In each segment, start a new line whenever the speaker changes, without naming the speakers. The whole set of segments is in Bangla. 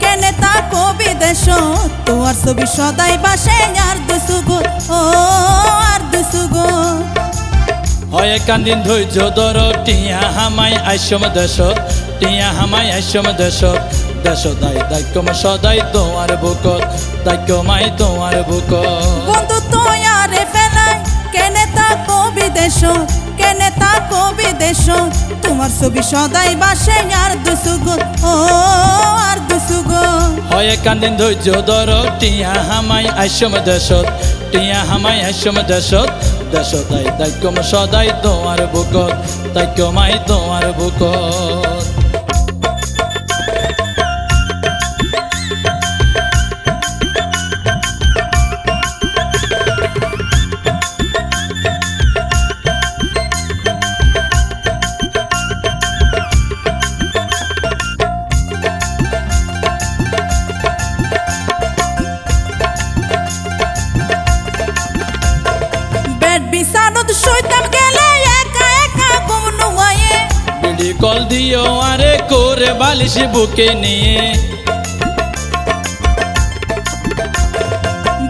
কেনে তা কবি দেশ। তোমার ছবি সদাই বাসে আর দুসুগো ও আর দুসুগো।
হয় কান্দিন ধৈর্য ধর টিয়া হামাই আইসম দেশ টিয়া হামাই আইসম দেশ। দেশ দাই দায়িত্ব সদাই তোমার বুকত দায়িত্ব মাই তোমার বুকত
বন্ধু তুই আরে ফেলাই কেনে তা কবি দেশ। কেনে তা কবি দেশ, তোমার ছবি সদাই বাসে, আর দুসুগো ও, আর দুসুগো
হয় কান্দিন ধৈর্য ধর টিয়া হামাই আইসম দেশ টিয়া হামাই আইসম দেশ দেশ তাই কম সদাই তোমার বুকত তাই মাই তোমার বুকত। কল দিও আরে করে বালিশ বুকে নিয়ে।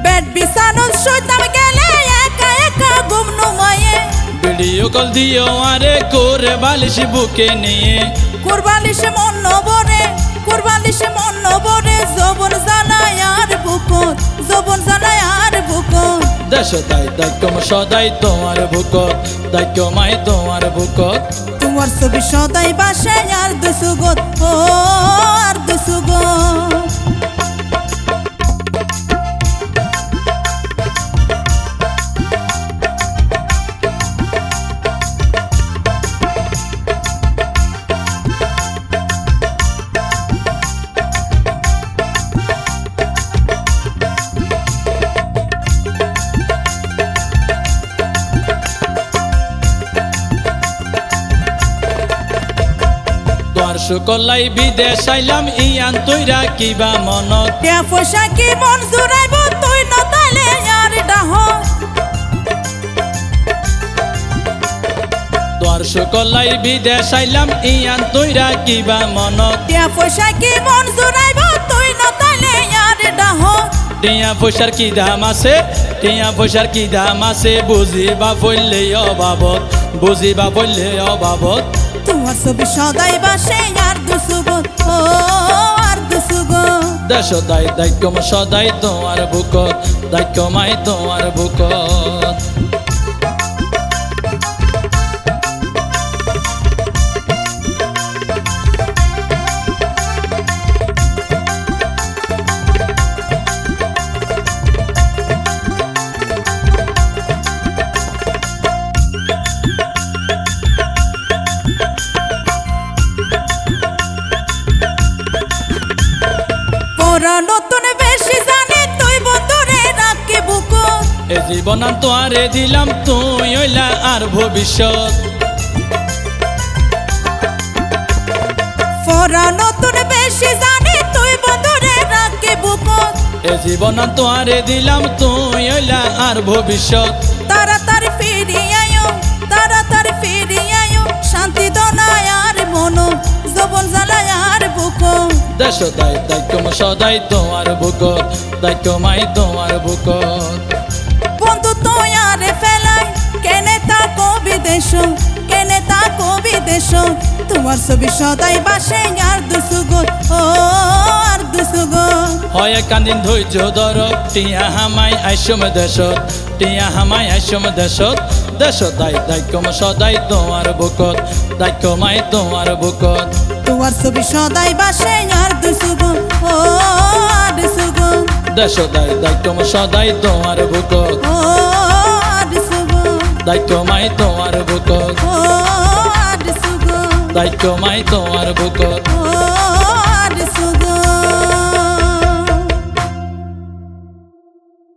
বেড বিছানত শুইতাম গেলে একা একা ঘুম নুয়ায়ে
ভিডিও কল দিও আরে করে বালিশ বুকে নিয়ে।
কুরবালিশে মন নবরে কুরবালিশে মন নবরে জবন জানায় আর বুকত জবন জানায় আর বুকত
দেশ দাই দায়িত্ব সদাই তোমার বুকত দায়িত্ব মাই তোমার বুকত
তোমার ছবি সদাই বাসে আর দুসুগত ও আর দুসুগত
সুকলাই বিদেশ আইলাম ইয়ান তৈরা কিবা মনত।
টিয়া পয়সা কি মন জুড়াইব তুই নতাইলে আর ডাহ।
তোমার সুকলাই বিদেশ আইলাম ইয়ান তৈরা কিবা মনত।
টিয়া পয়সা কি মন জুড়াইব তুই নতাইলে আর ডাহ।
টিয়া পয়সার কি দাম আছে টিয়া পয়সার কি দাম আছে বুঝিবা বললে অবাবত বুঝিবা বললে অবাবত।
তোমার ছবি সদাই বাসে, আর দুসুগত ও, আর দুসুগত
দেশ দায় দায়িত্ব সদাই তোমার বুকত দায়িত্ব মাই তোমার বুকত।
পরা নতুন বেশি জানি তুই বন্ধুরে রাখি বুকত
এ জীবন তোয়ারে দিলাম তুই হইলা আর ভবিষ্যৎ।
পরা নতুন বেশি জানি তুই বন্ধুরে রাখি বুকত
এ জীবন তোয়ারে দিলাম তুই হইলা আর ভবিষ্যৎ।
তাড়াতাড়ি ফিরে
দায়িত্ব সদাই তোমার বুকত দায়িত্ব মাই তোমার বুকত
বন্ধু ফেলাই কেনে তা কবি দেশ কেনে তা কবি দেশ তোমার ছবি সদাই বাসে আর দুসুগত ও আর দুসুগত
হয় কান্দিন ধৈর্য ধর টিয়া হামাই আইসম দেশত টিয়া হামাই আইসম দেশত। দেশ দাই দায়িত্ব সদাই তোমার বুকত দায়িত্ব মাই তোমার বুকত
তোমার ছবি সদাই বাসে
দেশ দায় দায়িত্ব সদাই তোমার
দুসুগত
দায়িত্ব মাই তোমার
দুসুগত
দায়িত্ব মাই তোমার বুকত
ও